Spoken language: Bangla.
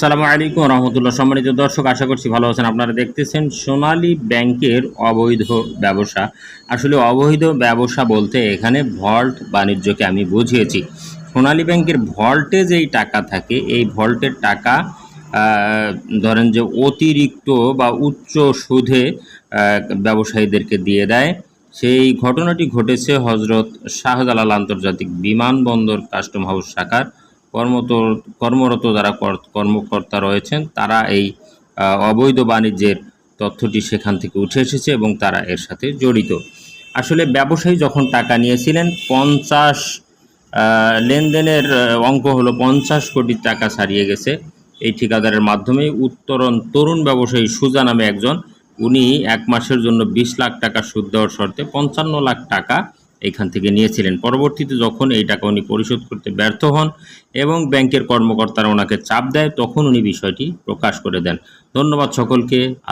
আসসালামু আলাইকুম রহমতুল্লাহ। সম্মানিত দর্শক, আশা করছি ভালো আছেন। আপনারা দেখতেছেন সোনালী ব্যাংকের অবৈধ ব্যবসা। আসলে অবৈধ ব্যবসা বলতে এখানে ভল্ট বাণিজ্যকে আমি বুঝিয়েছি। সোনালী ব্যাংকের ভল্টে যেই টাকা থাকে, এই ভল্টের টাকা ধরেন যে অতিরিক্ত বা উচ্চ সুদে ব্যবসায়ীদেরকে দিয়ে দেয়। সেই ঘটনাটি ঘটেছে হজরত শাহজালাল আন্তর্জাতিক বিমানবন্দর কাস্টম হাউস শাখার কর্মত, কর্মরত যারা কর- কর্মকর্তা রয়েছেন, তারা এই অবৈধ বাণিজ্যের তথ্যটি সেখান থেকে উঠে এসেছে এবং তারা এর সাথে জড়িত। আসলে ব্যবসায়ী যখন টাকা নিয়েছিলেন, পঞ্চাশ লেনদেনের অঙ্ক হলো পঞ্চাশ কোটি টাকা ছাড়িয়ে গেছে। এই ঠিকাদারের মাধ্যমে উত্তরণ তরুণ ব্যবসায়ী সুজা নামে একজন, উনি এক মাসের জন্য বিশ লাখ টাকা সুদ দেওয়ার শর্তে পঞ্চান্ন লাখ টাকা এইখান থেকে নিয়েছিলেন। পরবর্তীতে যখন এই টাকা উনি পরিশোধ করতে ব্যর্থ হন এবং ব্যাংকের কর্মকর্তারা ওনাকে চাপ দেয়, তখন উনি বিষয়টি প্রকাশ করে দেন। ধন্যবাদ সকলকে।